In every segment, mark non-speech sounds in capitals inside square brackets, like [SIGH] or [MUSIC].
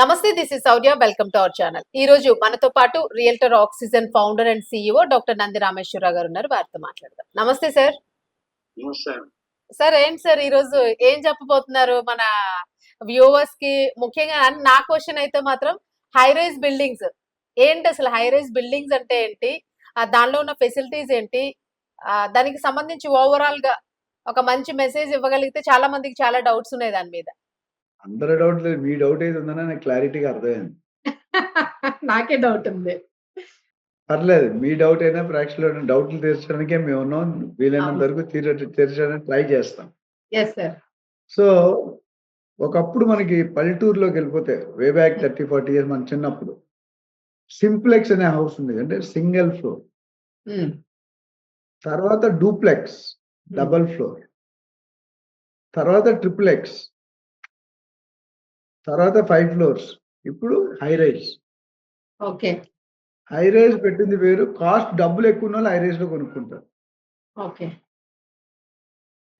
నమస్తే this is Sourya welcome to our channel ఈ రోజు మనతో పాటు realtor oxygen founder and CEO doctor Nandi Rameshwara Rao garu ఉన్నారు. వారితో మాట్లాడదాం. నమస్తే సార్ సార్ ఏంటి సార్ ఈ రోజు ఏం చెప్పబోతున్నారు? మన వ్యూవర్స్కి ముఖ్యంగా నా క్వశ్చన్ అయితే మాత్రం హై రైజ్ బిల్డింగ్స్ ఏంటి అసలు హై రైజ్ బిల్డింగ్స్ అంటే ఏంటి? దానిలో ఉన్న ఫెసిలిటీస్ ఏంటి? దానికి సంబంధించి ఓవరాల్గా ఒక మంచి మెసేజ్ ఇవ్వగలిగితే చాలా మందికి చాలా డౌట్స్ ఉన్నాయి దాని మీద. అందరి డౌట్ లేదు. మీ డౌట్ ఏది ఉందని నాకు క్లారిటీగా అర్థమైంది. [LAUGHS] నాకే డౌట్ ఉంది. పర్లేదు. మీ డౌట్ అయినా ప్రేక్షకులు డౌట్లు తీర్చడానికే మేము ఉన్నాం. వీలైనంత వరకు తీర తీర్చడానికి ట్రై చేస్తాం. సో ఒకప్పుడు మనకి పల్లెటూరులోకి వెళ్ళిపోతే way back thirty forty years మన చిన్నప్పుడు సింప్లెక్స్ అనే హౌస్ ఉంది అంటే సింగిల్ ఫ్లోర్. తర్వాత డూప్లెక్స్ డబల్ ఫ్లోర్. తర్వాత ట్రిప్లెక్స్. తర్వాత ఫైవ్ ఫ్లోర్స్ ఇప్పుడు high rise okay. High rise పెట్టింది వేరు. కాస్ట్ డబ్బులు ఎక్కువ ఉన్న వాళ్ళు హై రైజ్లో కొనుక్కుంటారు. ఓకే.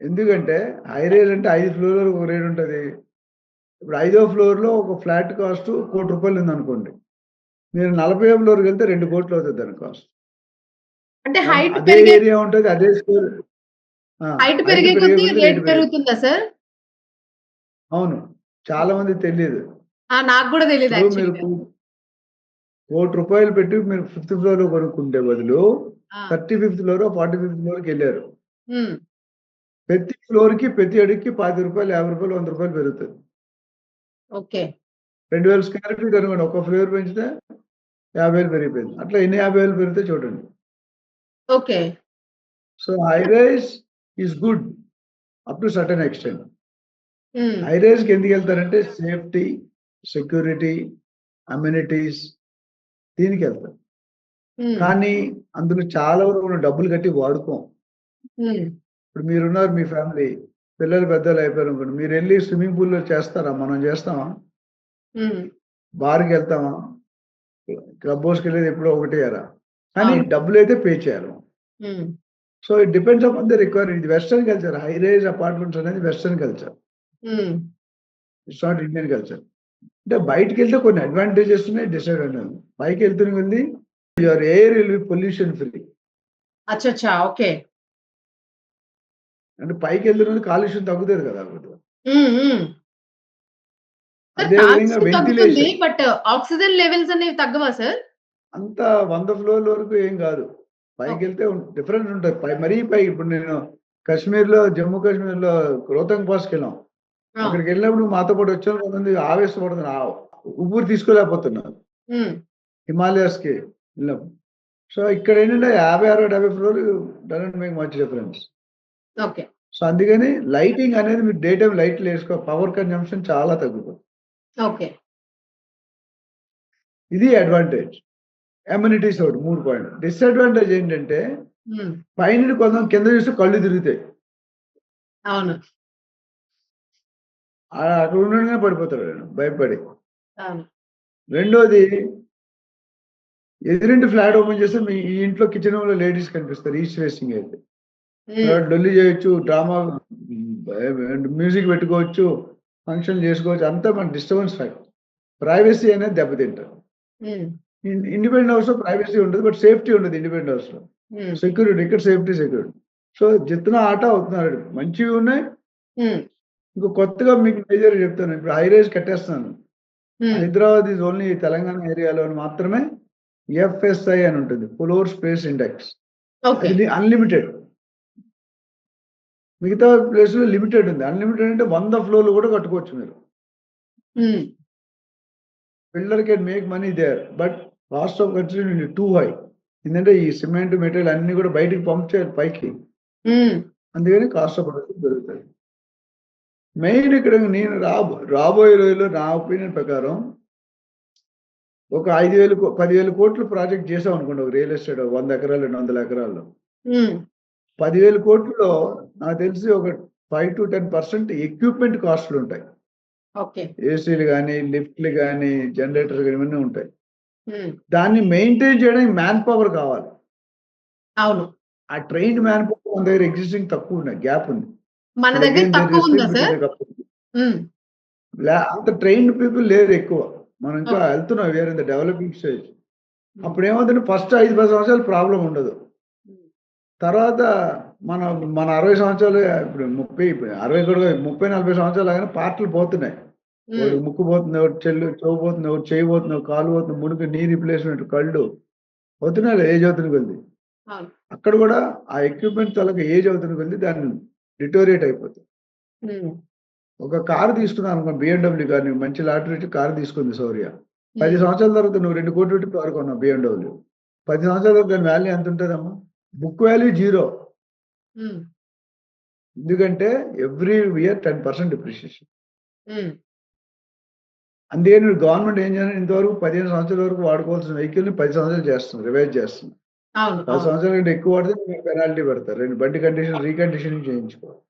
ఎందుకంటే హై రైజ్ అంటే ఐదు ఫ్లోర్ ఒక రేట్ ఉంటుంది. ఇప్పుడు ఐదో ఫ్లోర్లో ఒక ఫ్లాట్ కాస్ట్ కోటి రూపాయలు ఉంది అనుకోండి. మీరు నలభై ఫ్లోర్కి వెళ్తే రెండు కోట్లు అవుతుంది దాని కాస్ట్ అంటే హైట్ అదే ఏరియా ఉంటుంది అదే స్క్వేర్ హైట్ పెరిగే కొద్దీ రేట్ పెరుగుతుందా సార్ అవును. చాలా మంది తెలియదు. నాకు కూడా తెలియదు కోటి రూపాయలు పెట్టి మీరు ఫిఫ్త్ ఫ్లోర్లో కొనుక్కుంటే బదులు thirty fifth floor forty fifth ఫ్లోర్కి వెళ్ళారు ప్రతి ఫ్లోర్కి ప్రతి అడుగుకి పది రూపాయలు యాభై రూపాయలు వంద రూపాయలు పెరుగుతుంది. ఓకే. రెండు వేల స్క్వేర్ ఫీట్ అనుకోండి ఒక ఫ్లోర్ పెంచితే యాభై వేలు పెరిగిపోయింది. అట్లా ఎన్ని యాభై వేలు పెరిగితే చూడండి. Okay. So high rise is good up to certain extent. High రైజ్కి ఎందుకు వెళ్తారంటే సేఫ్టీ సెక్యూరిటీ అమ్యూనిటీస్ దీనికి వెళ్తారు. కానీ అందులో చాలా వరకు మనం డబ్బులు కట్టి వాడుకోం. ఇప్పుడు మీరున్నారు మీ ఫ్యామిలీ పిల్లలు పెద్దలు అయిపోయారు అనుకోండి మీరు వెళ్ళి స్విమ్మింగ్ పూల్లో చేస్తారా? మనం చేస్తామా? బార్కి వెళ్తామా? క్లబ్ హౌస్కి వెళ్ళేది ఎప్పుడో ఒకటి అరా కానీ. డబ్బులు అయితే పే చేయాలి so it depends on the require ఇది western culture high rise apartments అనేది western culture it's not Indian culture అంటే బయటికి వెళ్తే కొన్ని అడ్వాంటేజెస్ ఉన్నాయి డిసడ్వాంటేజ్ పైకి వెళ్తున్న వెళ్ళి your air will be pollution free అచ్చా ఓకే. అంటే పైకి వెళ్తున్న కాలుష్యం తగ్గుతుంది కదా వెంటిలేషన్ బట్ ఆక్సిజన్ లెవెల్స్ అనేవి తగ్గవా సార్ అంత వంద ఫ్లోర్ల వరకు ఏం కాదు. పైకి వెళ్తే డిఫరెంట్ ఉంటుంది. మరీ పై ఇప్పుడు నేను కాశ్మీర్లో జమ్మూ కాశ్మీర్లో రోహతంగ్ పాస్కి వెళ్ళాం. అక్కడికి వెళ్ళినప్పుడు మాతో పాటు వచ్చారు కొంతమంది ఆవేశపడుతున్నారు. ఊపిరి తీసుకోలేకపోతున్నారు. హిమాలయాస్కి వెళ్ళినప్పుడు. సో ఇక్కడ ఏంటంటే యాభై అరవై డెబ్బై floor doesn't make much difference. Okay. So అందుకని లైటింగ్ అనేది మీరు డే టైం లైట్లు వేసుకో పవర్ కన్జంప్షన్ చాలా తగ్గుతుంది. ఓకే. ఇది అడ్వాంటేజ్. అమ్యూనిటీస్ ఒకటి మూడు పాయింట్ డిసడ్వాంటేజ్ ఏంటంటే పైన కొంత కింద చూస్తే కళ్ళు తిరుగుతాయి. అవును. ఆ అక్కడ ఉండగానే పడిపోతాడు భయపడి. రెండోది ఎదురింటి ఫ్లాట్ ఓపెన్ చేస్తే మీ ఈ ఇంట్లో కిచెన్లో లేడీస్ కనిపిస్తారు ఈస్ట్ ఫేసింగ్ అయితే. డొల్లి చేయొచ్చు డ్రామా మ్యూజిక్ పెట్టుకోవచ్చు ఫంక్షన్ చేసుకోవచ్చు అంతా మన డిస్టర్బెన్స్ ఫ్యాక్ట్ ప్రైవసీ అనేది దెబ్బతింటారు. ఇండిపెండెంట్ హౌస్లో ప్రైవసీ ఉంటుంది బట్ సేఫ్టీ ఉండదు ఇండిపెండెంట్ హౌస్లో సెక్యూరిటీ ఇక్కడ సేఫ్టీ సెక్యూరిటీ. సో జిత్తున ఆట అవుతున్నారు మంచివి ఉన్నాయి. ఇంకో కొత్తగా మీకు మేజర్ చెప్తాను. ఇప్పుడు హై రైజ్ కట్టేస్తున్నాను హైదరాబాద్ ఈజ్ ఓన్లీ తెలంగాణ ఏరియాలో మాత్రమే ఎఫ్ఎస్ఐ అని ఉంటుంది. ఫ్లోర్ స్పేస్ ఇండెక్స్ ఇది అన్లిమిటెడ్ మిగతా ప్లేస్లో లిమిటెడ్ ఉంది. అన్లిమిటెడ్ అంటే వంద ఫ్లోర్లు కూడా కట్టుకోవచ్చు మీరు. Builder can make money there but cost of construction too high ఎందుకంటే ఈ సిమెంట్ మెటీరియల్ అన్ని కూడా బయటికి పంప్ చేయాలి పైకి అందుకని కాస్ట్ ఆఫ్ ప్రొడక్షన్ పెరుగుతుంది. మెయిన్ ఇక్కడ నేను రాబో రాబోయే రోజుల్లో నా ఒపీనియన్ ప్రకారం ఒక ఐదు వేలు పదివేల కోట్లు ప్రాజెక్ట్ చేసాం అనుకోండి ఒక రియల్ ఎస్టేట్ వంద ఎకరాలు రెండు వందల ఎకరాల్లో. పదివేల కోట్లలో నాకు తెలిసి ఒక five to ten percent equipment కాస్ట్లు ఉంటాయి. ఏసీలు కానీ లిఫ్ట్లు కానీ జనరేటర్ కానీ ఇవన్నీ ఉంటాయి. దాన్ని మెయింటైన్ చేయడానికి మ్యాన్ పవర్ కావాలి. అవును. ఆ ట్రైన్డ్ మ్యాన్ పవర్ మన దగ్గర ఎగ్జిస్టింగ్ తక్కువ ఉన్నాయి గ్యాప్ ఉంది. మన దగ్గర తక్కువ ఉందా సార్? అంత ట్రైన్డ్ పీపుల్ లేరు ఎక్కువ. మనం ఇంకా. వెళ్తున్నాం వేరే డెవలపింగ్ స్టేజ్ అప్పుడు ఏమవుతుంది ఫస్ట్ ఐదు పది సంవత్సరాలు ప్రాబ్లం ఉండదు. తర్వాత మన మన అరవై సంవత్సరాలు ఇప్పుడు ముప్పై అరవై కూడా ముప్పై నలభై సంవత్సరాలు కానీ పార్టీలు పోతున్నాయి. ఒకటి ముక్కు పోతుంది ఒకటి చెల్లు చెవు పోతుంది ఒకటి చేయి పోతుంది కాలు పోతుంది మునుకు నీ రిప్లేస్మెంట్ కళ్ళు పోతున్నాయి ఏజ్ అవుతుంది కొద్ది. అక్కడ కూడా ఆ ఎక్విప్మెంట్ తలకు ఏజ్ అవుతుంది కొద్ది దాన్ని డిటోరియేట్ అయిపోతుంది ఒక కారు తీసుకున్నాను అనుకో బిఎండబ్ల్యూ కానీ మంచి లాటరీ కారు తీసుకుంది సౌర్య పది సంవత్సరాల తర్వాత నువ్వు రెండు కోట్లు పెట్టి కారు కొన్నావు బిఎండబ్ల్యూ పది సంవత్సరాల తర్వాత దాని వాల్యూ ఎంత ఉంటుందమ్మా బుక్ వాల్యూ జీరో ఎందుకంటే every year ten percent depreciation అందుకే నువ్వు గవర్నమెంట్ ఏం చేయాలి ఇంతవరకు పదిహేను సంవత్సరాల వరకు వాడుకోవాల్సిన వెహికల్ని పది సంవత్సరాలు చేస్తుంది రివైజ్ చేస్తుంది పది సంవత్సరాల కంటే ఎక్కువ వాడితే పెనాల్టీ పెడతారు. రెండు బండి కండిషన్ రీకండిషనింగ్ చేయించుకోవాలి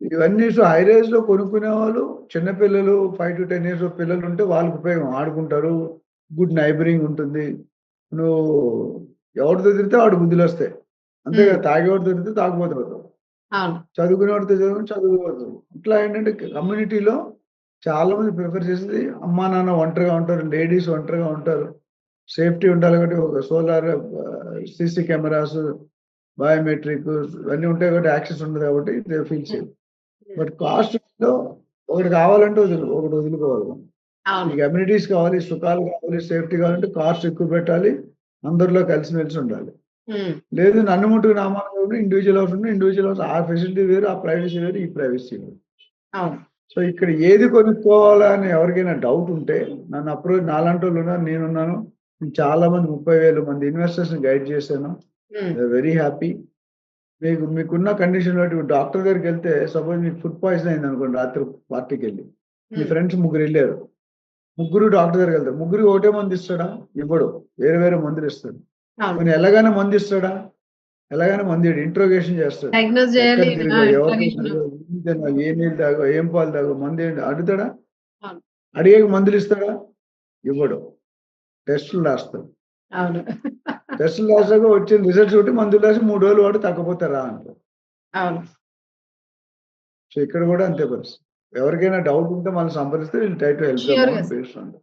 ఇవన్నీ సో హై రేంజ్లో కొనుక్కునే వాళ్ళు చిన్నపిల్లలు ఫైవ్ టు టెన్ ఇయర్స్ పిల్లలు ఉంటే వాళ్ళకి ఉపయోగం. ఆడుకుంటారు గుడ్ నైబరింగ్ ఉంటుంది. నువ్వు ఎవరితో తిరిగితే వాడు బుద్ధులు వస్తాయి. అంతే కదా. తాగేవాడితో తిరిగితే తాగుపోతావు అవును. చదువుకునేవాడితో చదువు చదువుకోవచ్చు ఇట్లా ఏంటంటే కమ్యూనిటీలో చాలా మంది ప్రిఫర్ చేసేది అమ్మా నాన్న ఒంటరిగా ఉంటారు లేడీస్ ఒంటరిగా ఉంటారు. సేఫ్టీ ఉండాలి కాబట్టి ఒక సోలార్ సీసీ కెమెరాస్ బయోమెట్రిక్ ఇవన్నీ ఉంటాయి కాబట్టి యాక్సెస్ ఉండదు కాబట్టి ఫీల్ సేఫ్. బట్ కాస్ట్లో ఒకటి కావాలంటే వదులు ఒకటి వదులుకోవాలి. ఈ కమ్యూనిటీస్ కావాలి సుఖాలు కావాలి సేఫ్టీ కావాలంటే కాస్ట్ ఎక్కువ పెట్టాలి అందరిలో కలిసిమెలిసి ఉండాలి. లేదు నన్ను ముట్టుకు నామాలు కాబట్టి ఇండివిజువల్ హౌస్ ఉంటే ఇండివిజువల్ హౌస్ ఆ ఫెసిలిటీ వేరు ఆ ప్రైవసీ వేరు ఈ ప్రైవసీ వేరు. సో ఇక్కడ ఏది కొనుక్కోవాలని ఎవరికైనా డౌట్ ఉంటే నన్ను అప్రోచ్ నాలాంటి వాళ్ళు ఉన్నారు నేనున్నాను నేను చాలా మంది ముప్పై వేల మంది ఇన్వెస్టర్స్ని గైడ్ చేశాను. వెరీ హ్యాపీ మీకు మీకున్న కండిషన్ బట్టి డాక్టర్ దగ్గరికి వెళ్తే సపోజ్ మీకు ఫుడ్ పాయిజన్ అయింది అనుకోండి రాత్రి పార్టీకి వెళ్ళి. మీ ఫ్రెండ్స్ ముగ్గురు వెళ్ళారు. ముగ్గురు డాక్టర్ దగ్గరికి వెళ్తారు. ముగ్గురు ఒకటే మందు ఇస్తాడా? ఇవ్వడు. వేరే వేరే మందులు ఇస్తాడు. కొన్ని ఎలాగైనా మందు ఇస్తాడా? ఎలాగైనా మందు డైగ్నోస్ చేస్తాడు. ఏం నీళ్ళు తాగో ఏం పాలు తాగో మందు అడుగుతాడా. అడిగే మందులు ఇస్తాడా? ఇవ్వడు. టెస్టులు రాస్తాడు అవును. టెస్టులు రాసాక వచ్చిన రిజల్ట్స్ ఒకటి మందులు రాసి మూడు రోజులు వాడు తగ్గపోతారా అంటారు అవును. సో ఇక్కడ కూడా అంతే పరిస్థితి. ఎవరికైనా డౌట్ ఉంటే మనం సంప్రదిస్తే ట్రై టు హెల్ప్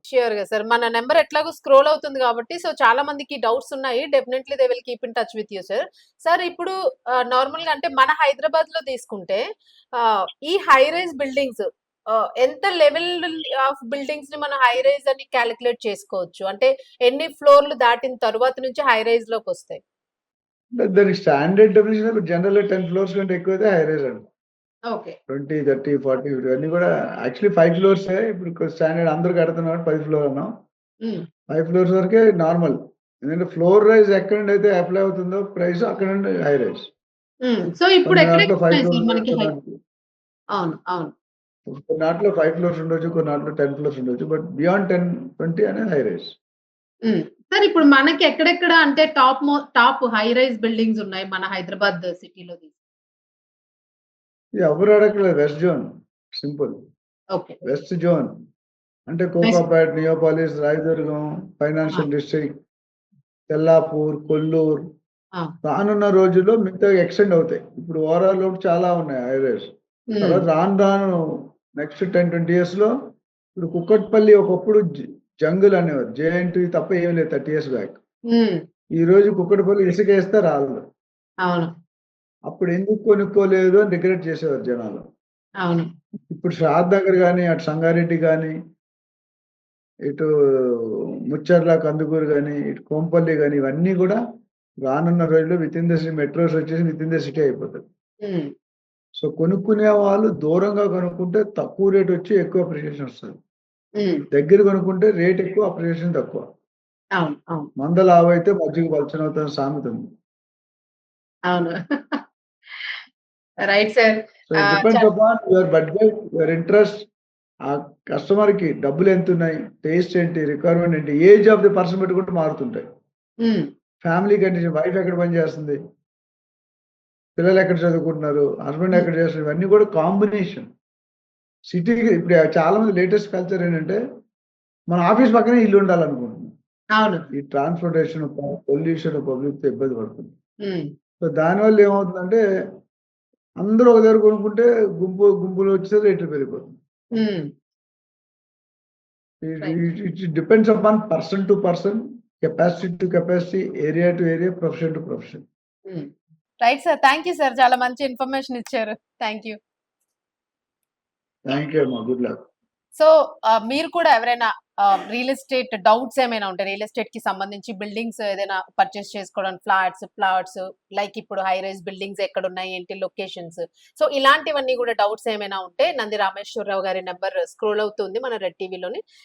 ష్యూర్గా సార్. మన నెంబర్ ఎట్లాగో స్క్రోల్ అవుతుంది కాబట్టి సో చాలా మందికి డౌట్స్ ఉన్నాయి. Definitely they will keep in touch with you sir sir ఇప్పుడు నార్మల్గా అంటే మన హైదరాబాద్లో తీసుకుంటే ఈ హై రైజ్ బిల్డింగ్స్ ఎంత లెవెల్ ఆఫ్ బిల్డింగ్స్ని మనం హై రైజ్ అని క్యాలిక్యులేట్ చేసుకోవచ్చు? అంటే ఎన్ని ఫ్లోర్లు దాటిన తర్వాత నుంచి హై రైజ్లోకి వస్తాయి? దానికి standard definition general ten floors కంటే ఎక్కువ అయితే high rise okay. Twenty thirty forty ఇవన్నీ కూడా యాక్చువల్లీ ఫైవ్ ఫ్లోర్స్ ఇప్పుడు స్టాండర్డ్ అందరూ కడుతున్నారు పది ఫ్లోర్ అన్నాం. ఫైవ్ ఫ్లోర్స్ వరకే నార్మల్ ఎందుకంటే ఫ్లోర్ రైజ్ ఎక్కడ నుండి అయితే అప్లై అవుతుందో ప్రైస్ అక్కడ నుండి హై రైజ్ సో ఇప్పుడు ఫైవ్ అవును అవును. కొన్ని దాంట్లో ఫైవ్ ఫ్లోర్స్ ఉండొచ్చు కొన్ని దాంట్లో టెన్ ఫ్లోర్స్ ఉండొచ్చు బట్ బియాండ్ టెన్ ట్వంటీ అనేది హై ఉమ్. సార్ ఇప్పుడు మనకి ఎక్కడెక్కడ అంటే top top high rise buildings ఉన్నాయి మన హైదరాబాద్ సిటీలో ఎవరు అడగలేదు west zone simple west zone అంటే కోకాపేట్ నియోపాలిస్ రాయదుర్గం ఫైనాన్షియల్ డిస్ట్రిక్ట్ తెల్లాపూర్ కొల్లూరు. రానున్న రోజుల్లో మిగతా ఎక్స్టెండ్ అవుతాయి. ఇప్పుడు ఓవరాల్లో చాలా ఉన్నాయి హైవేస్ తర్వాత రాను రాను నెక్స్ట్ టెన్ ట్వంటీ ఇయర్స్లో ఇప్పుడు కుక్కట్పల్లి ఒకప్పుడు జంగుల్ అనేవారు. జేఎన్టీ తప్ప ఏం లేదు థర్టీ ఇయర్స్ బ్యాక్ ఈ రోజు కుక్కట్పల్లి ఇసుక వేస్తే రాదు అవును. అప్పుడు ఎందుకు కొనుక్కోలేదు అని రిగ్రెట్ చేసేవారు జనాలు. అవును. ఇప్పుడు షాద్ నగర్ కానీ అటు సంగారెడ్డి కానీ ఇటు ముచ్చర్ల కందుకూరు కానీ ఇటు కోంపల్లి కానీ ఇవన్నీ కూడా రానున్న రోజుల్లో within the city metros వచ్చేసి విత్ ఇన్ ద సిటీ అయిపోతుంది. సో కొనుక్కునే వాళ్ళు దూరంగా కొనుక్కుంటే తక్కువ రేట్ వచ్చి ఎక్కువ అప్రిషియేషన్ వస్తుంది. దగ్గర కొనుక్కుంటే రేట్ ఎక్కువ అప్రిషియేషన్ తక్కువ. మంద లావు అయితే మజ్జిగ పలచన అవుతుంది సామెత ఉంది. అవును. Right sir. Depends upon your budget your interest ఆ కస్టమర్కి డబ్బులు ఎంత ఉన్నాయి టేస్ట్ ఏంటి రిక్వైర్మెంట్ ఏంటి ఏజ్ ఆఫ్ ది పర్సన్ పెట్టుకుంటూ మారుతుంటాయి. ఫ్యామిలీ కండిషన్ వైఫ్ ఎక్కడ పని చేస్తుంది? పిల్లలు ఎక్కడ చదువుకుంటున్నారు? హస్బెండ్ ఎక్కడ చేస్తున్నారు? ఇవన్నీ కూడా కాంబినేషన్ సిటీకి ఇప్పుడు చాలా మంది లేటెస్ట్ కల్చర్ ఏంటంటే మన ఆఫీస్ పక్కనే ఇల్లు ఉండాలనుకుంటున్నాం అవును. ఈ ట్రాన్స్పోర్టేషన్ పొల్యూషన్ పబ్లిక్ ఇబ్బంది పడుతుంది. సో దానివల్ల ఏమవుతుందంటే అందరూ ఒక దగ్గర కొనుక్కుంటే గుంపు గుంపులు వచ్చేది రేట్లు పెరిగిపోతుంది. It depends upon person to person capacity to capacity area to area profession to profession right sir thank you sir చాలా మంచి ఇన్ఫర్మేషన్ ఇచ్చారు. Thank you thank you good luck so మీరు కూడా ఎవరైనా రియల్ ఎస్టేట్ డౌట్స్ ఏమైనా ఉంటాయి real ఎస్టేట్కి సంబంధించి buildings ఏదైనా పర్చేస్ చేసుకోవడం ఫ్లాట్స్ ప్లాట్స్ లైక్ ఇప్పుడు హై రైజ్ బిల్డింగ్స్ ఎక్కడ ఉన్నాయి ఏంటి లొకేషన్స్ సో ఇలాంటివన్నీ కూడా డౌట్స్ ఏమైనా ఉంటే నంది రామేశ్వరరావు గారి నెంబర్ స్క్రోల్ అవుతుంది మన రెడ్ టీవీలోని